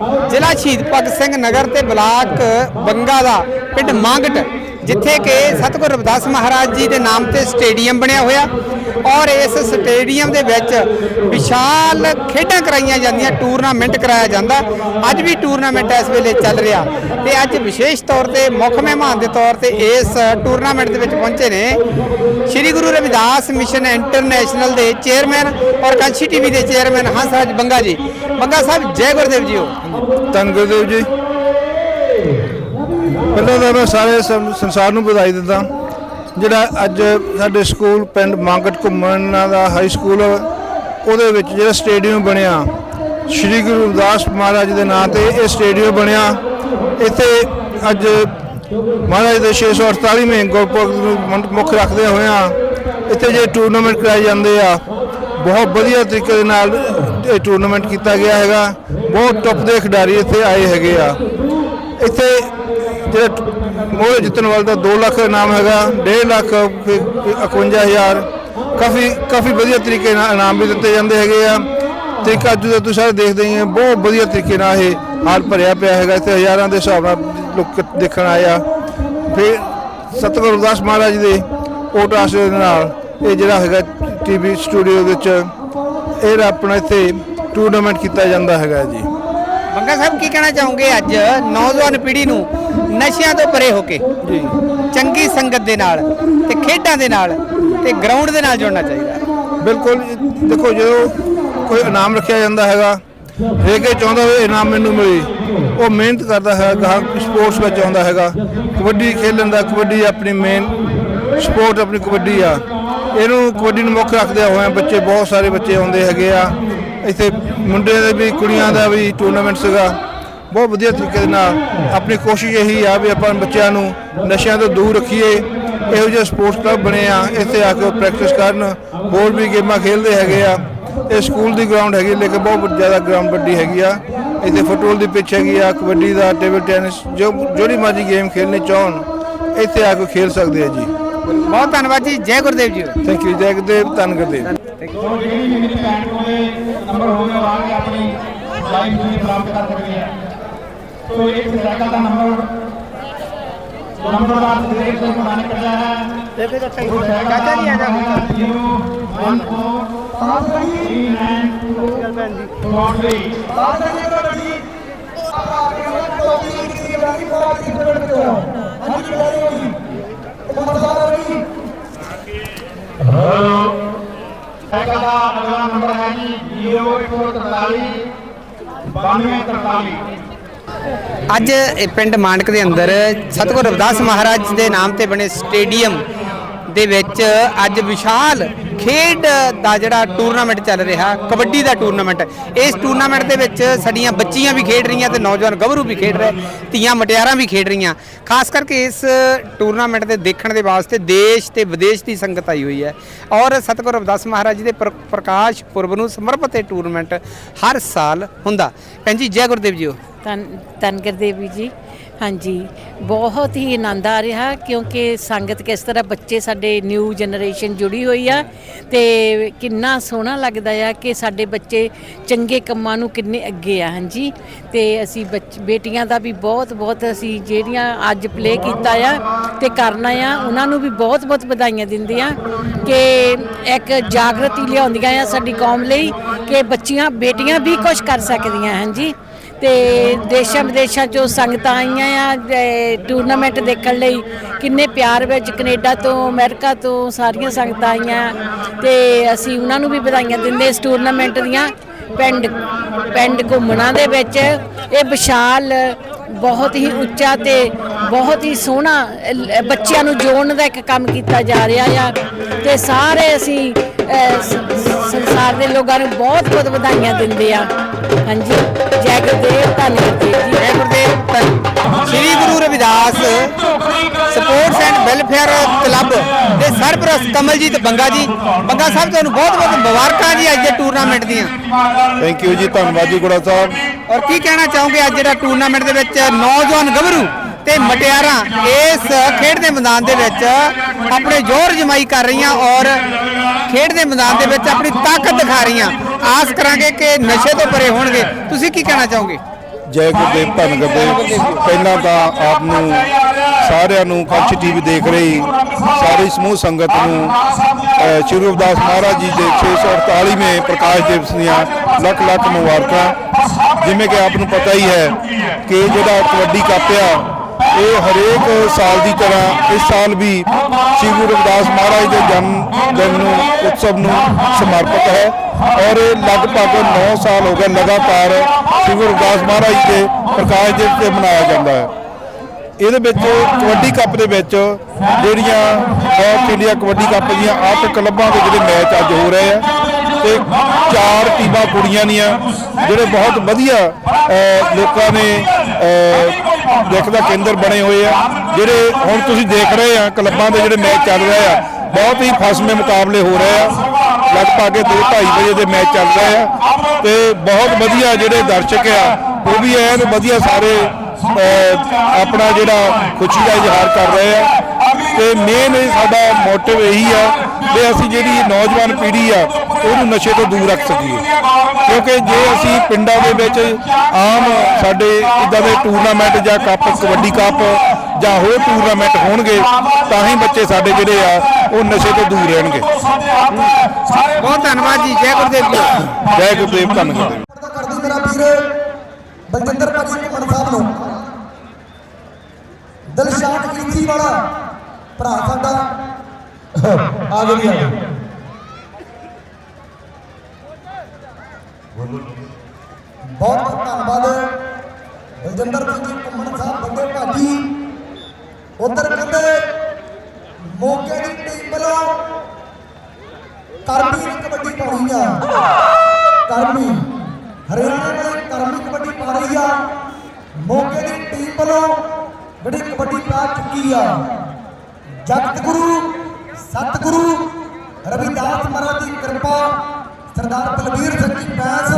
ਜ਼ਿਲ੍ਹਾ ਸ਼ਹੀਦ ਭਗਤ ਸਿੰਘ ਨਗਰ ਤੇ ਬਲਾਕ ਬੰਗਾ ਦਾ ਪਿੰਡ ਮੰਗਟ, ਜਿੱਥੇ ਕਿ ਸਤਿਗੁਰ ਰਵਿਦਾਸ ਮਹਾਰਾਜ ਜੀ ਦੇ ਨਾਮ ਤੇ ਸਟੇਡੀਅਮ ਬਣਿਆ ਹੋਇਆ ਔਰ ਇਸ ਸਟੇਡੀਅਮ ਦੇ ਵਿੱਚ ਵਿਸ਼ਾਲ ਖੇਡਾਂ ਕਰਾਈਆਂ ਜਾਂਦੀਆਂ, ਟੂਰਨਾਮੈਂਟ ਕਰਾਇਆ ਜਾਂਦਾ। ਅੱਜ ਵੀ ਟੂਰਨਾਮੈਂਟ ਇਸ ਵੇਲੇ ਚੱਲ ਰਿਹਾ। ਤੇ ਅੱਜ ਵਿਸ਼ੇਸ਼ ਤੌਰ ਤੇ ਮੁੱਖ ਮਹਿਮਾਨ ਦੇ ਤੌਰ ਤੇ ਇਸ ਟੂਰਨਾਮੈਂਟ ਦੇ ਵਿੱਚ ਪਹੁੰਚੇ ਨੇ। ਸ੍ਰੀ ਗੁਰੂ ਰਵਿਦਾਸ ਮਿਸ਼ਨ ਇੰਟਰਨੈਸ਼ਨਲ ਦੇ ਚੇਅਰਮੈਨ ਔਰ ਕਾਂਸ਼ੀ ਟੀਵੀ ਦੇ ਚੇਅਰਮੈਨ ਹੰਸਰਾਜ ਬੰਗਾ ਜੀ। ਬੰਗਾ ਸਾਹਿਬ, ਜੈ ਗੁਰਦੇਵ ਜੀਓ ਧੰਨ ਗੁਰਦੇਵ ਜੀ। ਪਹਿਲਾਂ ਤਾਂ ਮੈਂ ਸਾਰੇ ਸੰਸਾਰ ਨੂੰ ਵਧਾਈ ਦਿੰਦਾ। ਜਿਹੜਾ ਅੱਜ ਸਾਡੇ ਸਕੂਲ ਪਿੰਡ ਮੰਗਟ ਘੁੰਮਣ ਦਾ ਹਾਈ ਸਕੂਲ ਉਹਦੇ ਵਿੱਚ ਜਿਹੜਾ ਸਟੇਡੀਅਮ ਬਣਿਆ, ਸ਼੍ਰੀ ਗੁਰੂ ਰਵਿਦਾਸ ਮਹਾਰਾਜ ਦੇ ਨਾਂ ਤੇ ਇਹ ਸਟੇਡੀਅਮ ਬਣਿਆ। ਇੱਥੇ ਅੱਜ ਮਹਾਰਾਜ ਦੇ 648ਵੇਂ ਗੁਰਪੁਰਬ ਨੂੰ ਮੁੱਖ ਰੱਖਦੇ ਹੋਇਆਂ ਇੱਥੇ ਜੇ ਟੂਰਨਾਮੈਂਟ ਕਰਾਏ ਜਾਂਦੇ ਆ, ਬਹੁਤ ਵਧੀਆ ਤਰੀਕੇ ਦੇ ਨਾਲ ਇਹ ਟੂਰਨਾਮੈਂਟ ਕੀਤਾ ਗਿਆ ਹੈਗਾ। ਬਹੁਤ ਟੌਪ ਦੇ ਖਿਡਾਰੀ ਇੱਥੇ ਆਏ ਹੈਗੇ ਆ। ਇੱਥੇ ਜਿਹੜਾ ਮੋਹ ਜਿੱਤਣ ਵਾਲਾ ਦਾ 2 ਲੱਖ ਇਨਾਮ ਹੈਗਾ 1.5 ਲੱਖ ਫਿਰ 51000 ਕਾਫੀ ਕਾਫੀ ਵਧੀਆ ਤਰੀਕੇ ਨਾਲ ਇਨਾਮ ਵੀ ਦਿੱਤੇ ਜਾਂਦੇ ਹੈਗੇ ਆ। ਤੇ ਇੱਕ ਅੱਜ ਦਾ ਤੁਸੀਂ ਸਾਰੇ ਦੇਖਦੇ ਹੀ ਆ ਬਹੁਤ ਵਧੀਆ ਤਰੀਕੇ ਨਾਲ ਇਹ ਹਾਲ ਭਰਿਆ ਪਿਆ ਹੈਗਾ ਇੱਥੇ ਹਜ਼ਾਰਾਂ ਦੇ ਹਿਸਾਬ ਨਾਲ ਲੋਕ ਦੇਖਣ ਆਏ ਆ। ਫਿਰ ਸਤਿਗੁਰੂ ਰਵਿਦਾਸ ਮਹਾਰਾਜ ਦੇ ਓਟਾਸ ਦੇ ਨਾਲ ਇਹ ਜਿਹੜਾ ਹੈਗਾ ਟੀਵੀ ਸਟੂਡੀਓ ਵਿੱਚ ਇਹ ਆਪਣਾ ਇੱਥੇ ਟੂਰਨਾਮੈਂਟ ਕੀਤਾ ਜਾਂਦਾ ਹੈਗਾ ਜੀ। ਬੰਗਾ ਸਾਹਿਬ ਕੀ ਕਹਿਣਾ ਚਾਹੋਗੇ ਅੱਜ ਨੌਜਵਾਨ ਪੀੜ੍ਹੀ ਨੂੰ ਨਸ਼ਿਆਂ ਤੋਂ ਪਰੇ ਹੋ ਕੇ? ਜੀ। ਚੰਗੀ ਸੰਗਤ ਦੇ ਨਾਲ ਤੇ ਖੇਡਾਂ ਦੇ ਨਾਲ ਤੇ ਗਰਾਊਂਡ ਦੇ ਨਾਲ ਜੁੜਨਾ ਚਾਹੀਦਾ। ਹੈ। ਬਿਲਕੁਲ ਦੇਖੋ ਜਦੋਂ ਕੋਈ ਇਨਾਮ ਰੱਖਿਆ ਜਾਂਦਾ ਹੈਗਾ ਹਰੇਕ ਇਹ ਚਾਹੁੰਦਾ ਹੋਵੇ ਇਨਾਮ ਮੈਨੂੰ ਮਿਲੇ। ਉਹ ਮਿਹਨਤ ਕਰਦਾ ਹੈ ਗਾਹ ਸਪੋਰਟਸ ਵਿੱਚ ਆਉਂਦਾ ਹੈਗਾ। ਕਬੱਡੀ ਖੇਲਣ ਦਾ ਕਬੱਡੀ ਆਪਣੀ ਮੇਨ ਸਪੋਰਟ ਆਪਣੀ ਕਬੱਡੀ ਆ। ਇਹਨੂੰ ਕਬੱਡੀ ਨੂੰ ਮੁੱਖ ਰੱਖਦੇ ਹੋਏ ਬੱਚੇ, ਬਹੁਤ ਸਾਰੇ ਬੱਚੇ ਆਉਂਦੇ ਹੈਗੇ ਆ। ਇੱਥੇ ਮੁੰਡਿਆਂ ਦੇ ਵੀ, ਕੁੜੀਆਂ ਦਾ ਵੀ ਟੂਰਨਾਮੈਂਟ ਸੀਗਾ। ਬਹੁਤ ਵਧੀਆ ਤਰੀਕੇ ਦੇ ਨਾਲ ਆਪਣੀ ਕੋਸ਼ਿਸ਼ ਇਹੀ ਆ ਵੀ ਆਪਾਂ ਬੱਚਿਆਂ ਨੂੰ ਨਸ਼ਿਆਂ ਤੋਂ ਦੂਰ ਰੱਖੀਏ। ਇਹੋ ਜਿਹੇ ਸਪੋਰਟਸ ਕਲੱਬ ਬਣੇ ਆ, ਇੱਥੇ ਆ ਕੇ ਉਹ ਪ੍ਰੈਕਟਿਸ ਕਰਨ। ਹੋਰ ਵੀ ਗੇਮਾਂ ਖੇਡਦੇ ਹੈਗੇ ਆ। ਇਹ ਸਕੂਲ ਦੀ ਗਰਾਊਂਡ ਹੈਗੀ ਲੇਕਿਨ ਬਹੁਤ ਜ਼ਿਆਦਾ ਗਰਾਊਂਡ ਵੱਡੀ ਹੈਗੀ ਆ। ਇੱਥੇ ਫੁੱਟਬਾਲ ਦੀ ਪਿੱਚ ਹੈਗੀ ਆ ਕਬੱਡੀ ਦਾ ਟੇਬਲ ਟੈਨਿਸ ਜੋ ਜਿਹੜੀ ਮਰਜ਼ੀ ਗੇਮ ਖੇਡਣੀ ਚਾਹਣ ਇੱਥੇ ਆ ਕੇ ਖੇਡ ਸਕਦੇ ਆ ਜੀ। ਬਹੁਤ ਧੰਨਵਾਦ ਜੀ ਜੈ ਗੁਰਦੇਵ ਜੀ। ਥੈਂਕ ਯੂ ਜੈ ਗੁਰਦੇਵ ਧੰਨ ਗੁਰਦੇਵ। ਸੋ ਜਿਹੜੀ ਵੀ ਮੇਰੀ ਭੈਣ ਕੋਲੇ ਨੰਬਰ ਹੋਵੇ ਉਹ ਆ ਕੇ ਆਪਣੀ ਲਾਈਵ ਤੁਸੀਂ ਪ੍ਰਾਪਤ ਕਰ ਸਕਦੇ ਆ ਸੋ ਇੱਕ ਸਾਈਕਲ ਦਾ ਨੰਬਰ ਨੰਬਰ ਦਾ ਸਿਰੇ ਤੋਂ ਬਣਾਣੇ ਪੈਂਦਾ ਹੈ। ਬੇਬੇ ਦਾ ਚਾਚਾ ਜੀ ਆ ਜਾ 0143943 ਸਾਈਕਲ ਦਾ ਅਗਲਾ ਨੰਬਰ ਹੈ ਜੀ 0143 9243 ਅੱਜ ਪਿੰਡ ਮਾਨਕ ਦੇ ਅੰਦਰ ਸਤਿਗੁਰ ਰਵਿਦਾਸ ਮਹਾਰਾਜ ਦੇ ਨਾਮ ਤੇ ਬਣੇ ਸਟੇਡੀਅਮ ਦੇ ਵਿੱਚ ਅੱਜ ਵਿਸ਼ਾਲ ਖੇਡ ਦਾ ਜਿਹੜਾ ਟੂਰਨਾਮੈਂਟ ਚੱਲ ਰਿਹਾ, ਕਬੱਡੀ ਦਾ ਟੂਰਨਾਮੈਂਟ, ਇਸ ਟੂਰਨਾਮੈਂਟ ਦੇ ਵਿੱਚ ਸਾਡੀਆਂ ਬੱਚੀਆਂ ਵੀ ਖੇਡ ਰਹੀਆਂ ਤੇ ਨੌਜਵਾਨ ਗੱਭਰੂ ਵੀ ਖੇਡ ਰਹੇ, ਧੀਆਂ ਮਟਿਆਰਾਂ ਵੀ ਖੇਡ ਰਹੀਆਂ। ਖਾਸ ਕਰਕੇ ਇਸ ਟੂਰਨਾਮੈਂਟ ਦੇ ਦੇਖਣ ਦੇ ਵਾਸਤੇ ਦੇਸ਼ ਤੇ ਵਿਦੇਸ਼ ਦੀ ਸੰਗਤ ਆਈ ਹੋਈ ਹੈ। ਔਰ ਸਤਿਗੁਰ ਰਵਿਦਾਸ ਮਹਾਰਾਜ ਜੀ ਦੇ ਪ੍ਰ- ਪ੍ਰਕਾਸ਼ ਪੁਰਬ ਨੂੰ ਸਮਰਪਿਤ ਇਹ ਟੂਰਨਾਮੈਂਟ ਹਰ ਸਾਲ ਹੁੰਦਾ। ਭੈਣ ਜੀ, ਜੈ ਗੁਰਦੇਵ ਜੀਓ। ਧੰਨ ਧੰਨ ਗੁਰਦੇਵੀ ਜੀ। ਹਾਂਜੀ, ਬਹੁਤ ਹੀ ਆਨੰਦ ਆ ਰਿਹਾ ਕਿਉਂਕਿ ਸੰਗਤ ਕਿਸ ਤਰ੍ਹਾਂ ਬੱਚੇ ਸਾਡੇ ਨਿਊ ਜਨਰੇਸ਼ਨ ਜੁੜੀ ਹੋਈ ਆ ਤੇ ਕਿੰਨਾ ਸੋਹਣਾ ਲੱਗਦਾ ਆ ਕਿ ਸਾਡੇ ਬੱਚੇ ਚੰਗੇ ਕੰਮਾਂ ਨੂੰ ਕਿੰਨੇ ਅੱਗੇ ਆ, ਹਾਂਜੀ। ਤੇ ਅਸੀਂ ਬੱਚ- ਬੇਟੀਆਂ ਦਾ ਵੀ ਬਹੁਤ ਬਹੁਤ ਅਸੀਂ ਜਿਹੜੀਆਂ ਅੱਜ ਪਲੇ ਕੀਤਾ ਆ ਤੇ ਕਰਨਾ ਆ, ਉਹਨਾਂ ਨੂੰ ਵੀ ਬਹੁਤ ਬਹੁਤ ਵਧਾਈਆਂ ਦਿੰਦੇ ਆ ਕਿ ਇੱਕ ਜਾਗਰਤੀ ਲਿਆਉਂਦੀਆਂ ਆ ਸਾਡੀ ਕੌਮ ਲਈ ਕਿ ਬੱਚੀਆਂ, ਬੇਟੀਆਂ ਵੀ ਕੁਝ ਕਰ ਸਕਦੀਆਂ, ਹਾਂਜੀ। ਤੇ ਦੇਸ਼ਾਂ ਵਿਦੇਸ਼ਾਂ ਚੋਂ ਸੰਗਤਾਂ ਆਈਆਂ ਆ ਟੂਰਨਾਮੈਂਟ ਦੇਖਣ ਲਈ ਕਿੰਨੇ ਪਿਆਰ ਵਿੱਚ ਕੈਨੇਡਾ ਤੋਂ, ਅਮਰੀਕਾ ਤੋਂ ਸਾਰੀਆਂ ਸੰਗਤਾਂ ਆਈਆਂ। ਤੇ ਅਸੀਂ ਉਹਨਾਂ ਨੂੰ ਵੀ ਵਧਾਈਆਂ ਦਿੰਦੇ ਇਸ ਟੂਰਨਾਮੈਂਟ ਦੀਆਂ। ਪਿੰਡ ਪਿੰਡ ਘੁੰਮਣਾ ਦੇ ਵਿੱਚ ਇਹ ਵਿਸ਼ਾਲ, ਬਹੁਤ ਹੀ ਉੱਚਾ ਤੇ ਬਹੁਤ ਹੀ ਸੋਹਣਾ ਬੱਚਿਆਂ ਨੂੰ ਜੋੜਨ ਦਾ ਇੱਕ ਕੰਮ ਕੀਤਾ ਜਾ ਰਿਹਾ ਆ। ਤੇ ਸਾਰੇ ਅਸੀਂ ਸੰਸਾਰ ਦੇ ਲੋਕਾਂ ਨੂੰ ਬਹੁਤ ਬਹੁਤ ਵਧਾਈਆਂ ਦਿੰਦੇ ਆ। ਹਾਂਜੀ ਜੈ ਗੁਰਦੇਵ ਧੰਨਵਾਦ ji. Jai Gurdev Dhan Sri Guru Ravidas sports and welfare club ਦੇ ਸਰਪ੍ਰਸਤ ਕਮਲਜੀਤ ਬੰਗਾ ਜੀ। ਬੰਗਾ ਸਾਹਿਬ ਤੁਹਾਨੂੰ ਬਹੁਤ ਬਹੁਤ ਮੁਬਾਰਕਾਂ ਜੀ ਅੱਜ ਦੇ ਟੂਰਨਾਮੈਂਟ ਦੀਆਂ। ਥੈਂਕ ਯੂ ਜੀ ਧੰਨਵਾਦ ਜੀ ਗੁੜਾ ਸਾਹਿਬ। ਔਰ ਕੀ ਕਹਿਣਾ ਚਾਹੋਗੇ ਅੱਜ ਜਿਹੜਾ ਟੂਰਨਾਮੈਂਟ ਦੇ ਵਿੱਚ ਨੌਜਵਾਨ ਗੱਭਰੂ ਤੇ ਮਟਿਆਰਾਂ ਇਸ ਖੇਡ ਦੇ ਮੈਦਾਨ ਦੇ ਵਿੱਚ ਆਪਣੇ ਜ਼ੋਰ ਜਮਾਈ ਕਰ ਰਹੀਆਂ ਔਰ ਖੇਡ ਦੇ ਮੈਦਾਨ ਦੇ ਵਿੱਚ ਆਪਣੀ ਤਾਕਤ ਦਿਖਾ ਰਹੀਆਂ। ਆਸ ਕਰਾਂਗੇ ਕਿ ਨਸ਼ੇ ਤੋਂ ਪਰੇ ਹੋਣਗੇ। ਤੁਸੀਂ ਕੀ ਕਹਿਣਾ ਚਾਹੋਗੇ? ਜੈ ਗੁਰਦੇਵ, ਧੰਨ ਗੁਰਦੇਵ। ਪਹਿਲਾਂ ਤਾਂ ਆਪ ਨੂੰ ਸਾਰਿਆਂ ਨੂੰ ਕੱਚ ਟੀਵੀ ਦੇਖ ਰਹੀ ਸਾਰੀ ਸਮੂਹ ਸੰਗਤ ਨੂੰ ਸ਼੍ਰੀ ਰਵਿਦਾਸ ਮਹਾਰਾਜ ਜੀ ਦੇ 648ਵੇਂ ਪ੍ਰਕਾਸ਼ ਦਿਵਸ ਦੀਆਂ ਲੱਖ ਲੱਖ ਮੁਬਾਰਕਾਂ। ਜਿਵੇਂ ਕਿ ਆਪ ਨੂੰ ਪਤਾ ਹੀ ਹੈ ਕਿ ਜਿਹੜਾ ਕਬੱਡੀ ਕੱਪ ਆ ਇਹ ਹਰੇਕ ਸਾਲ ਦੀ ਤਰ੍ਹਾਂ ਇਸ ਸਾਲ ਵੀ ਸ਼੍ਰੀ ਗੁਰੂ ਰਵਿਦਾਸ ਮਹਾਰਾਜ ਦੇ ਜਨਮ ਦਿਨ ਨੂੰ, ਉਤਸਵ ਨੂੰ ਸਮਰਪਿਤ ਹੈ ਔਰ ਇਹ ਲਗਭਗ 9 ਸਾਲ ਹੋ ਗਏ ਲਗਾਤਾਰ ਸ਼੍ਰੀ ਗੁਰੂ ਰਵਿਦਾਸ ਮਹਾਰਾਜ ਦੇ ਪ੍ਰਕਾਸ਼ ਦਿਵਸ ਤੇ ਮਨਾਇਆ ਜਾਂਦਾ ਹੈ। ਇਹਦੇ ਵਿੱਚ ਕਬੱਡੀ ਕੱਪ ਦੇ ਵਿੱਚ ਜਿਹੜੀਆਂ ਸਾਊਥ ਇੰਡੀਆ ਕਬੱਡੀ ਕੱਪ ਦੀਆਂ ਅੱਠ ਕਲੱਬਾਂ ਦੇ ਜਿਹੜੇ ਮੈਚ ਅੱਜ ਹੋ ਰਹੇ ਆ ਤੇ ਚਾਰ ਟੀਮਾਂ ਕੁੜੀਆਂ ਦੀਆਂ ਜਿਹੜੇ ਬਹੁਤ ਵਧੀਆ ਲੋਕਾਂ ਨੇ ਅਹ, ਦੇਖ ਦਾ ਕੇਂਦਰ ਬਣੇ ਹੋਏ ਆ ਜਿਹੜੇ ਹੁਣ ਤੁਸੀਂ ਦੇਖ ਰਹੇ ਆ ਕਲੱਬਾਂ ਦੇ ਜਿਹੜੇ ਮੈਚ ਚੱਲ ਰਹੇ ਆ ਬਹੁਤ ਹੀ ਫਸਵੇਂ ਮੁਕਾਬਲੇ ਹੋ ਰਹੇ ਆ ਲਗਭਗ ਦੋ 2:30 ਵਜੇ ਦੇ ਮੈਚ ਚੱਲ ਰਹੇ ਆ ਤੇ ਬਹੁਤ ਵਧੀਆ ਜਿਹੜੇ ਦਰਸ਼ਕ ਆ ਉਹ ਵੀ ਐਨ ਵਧੀਆ ਸਾਰੇ ਆਪਣਾ ਜਿਹੜਾ ਖੁਸ਼ੀ ਦਾ ਇਜ਼ਹਾਰ ਕਰ ਰਹੇ ਆ ਤੇ ਮੇਨ ਸਾਡਾ ਮੋਟਿਵ ਇਹੀ ਆ ਕਿ ਅਸੀਂ ਜਿਹੜੀ ਨੌਜਵਾਨ ਪੀੜ੍ਹੀ ਆ ਉਹਨੂੰ ਨਸ਼ੇ ਤੋਂ ਦੂਰ ਰੱਖ ਸਕੀਏ। ਕਿਉਂਕਿ ਜੇ ਅਸੀਂ ਪਿੰਡਾਂ ਦੇ ਵਿੱਚ ਆਮ ਸਾਡੇ ਇਦਾਂ ਦੇ ਟੂਰਨਾਮੈਂਟ ਜਾਂ ਕੱਪ ਕਬੱਡੀ ਕੱਪ ਜਾਂ ਹੋਰ ਟੂਰਨਾਮੈਂਟ ਹੋਣਗੇ ਤਾਂ ਹੀ ਬੱਚੇ ਸਾਡੇ ਜਿਹੜੇ ਆ ਉਹ ਨਸ਼ੇ ਤੋਂ ਦੂਰ ਰਹਿਣਗੇ। ਬਹੁਤ ਧੰਨਵਾਦ ਜੀ ਜੈ ਗੁਰਦੇਵ ਜੀ। ਜੈ ਗੁਰਦੇਵ ਧੰਨ ਗੁਰਦੇਵ। ਪਤਾ ਕਰਦੀ ਮੇਰਾ ਵੀਰ ਬਲਜਿੰਦਰ ਭਾਜੀ ਘੁੰਮਣ ਸਾਹਿਬ ਨੂੰ। ਦਿਲਸ਼ਾਦ ਕੀਰਤੀ ਵਾਲਾ ਭਰਾ ਸਾਡਾ। ਆ ਆ ਬਹੁਤ ਬਹੁਤ ਧੰਨਵਾਦ। ਬਲਜਿੰਦਰ ਸਿੰਘ ਜੀ, ਘੁੰਮਣ ਸਾਹਿਬ ਵੱਡੇ ਭਾਜੀ। ਉਧਰ ਕਹਿੰਦੇ ਮੋਗੇ ਦੀ ਟੀਮ ਵੱਲੋਂ ਕਰਮੀ ਨੇ ਕਬੱਡੀ ਪਾਉਣੀ ਆ। ਕਰਮੀ, ਹਰਿਆਣਾ ਵਾਲੇ ਕਰਮੀ ਕਬੱਡੀ ਪਾ ਰਹੀ ਆ। ਮੋਗੇ ਦੀ ਟੀਮ ਵੱਲੋਂ ਜਿਹੜੀ ਕਬੱਡੀ ਪਾ ਚੁੱਕੀ ਆ। ਜਗਤ ਗੁਰੂ ਸਤਿਗੁਰੂ ਰਵਿਦਾਸ ਮਹਾਰਾਜ ਦੀ ਕਿਰਪਾ ਸਰਦਾਰ ਬਲਬੀਰ ਸਿੰਘ ਜੀ ਪੈਸ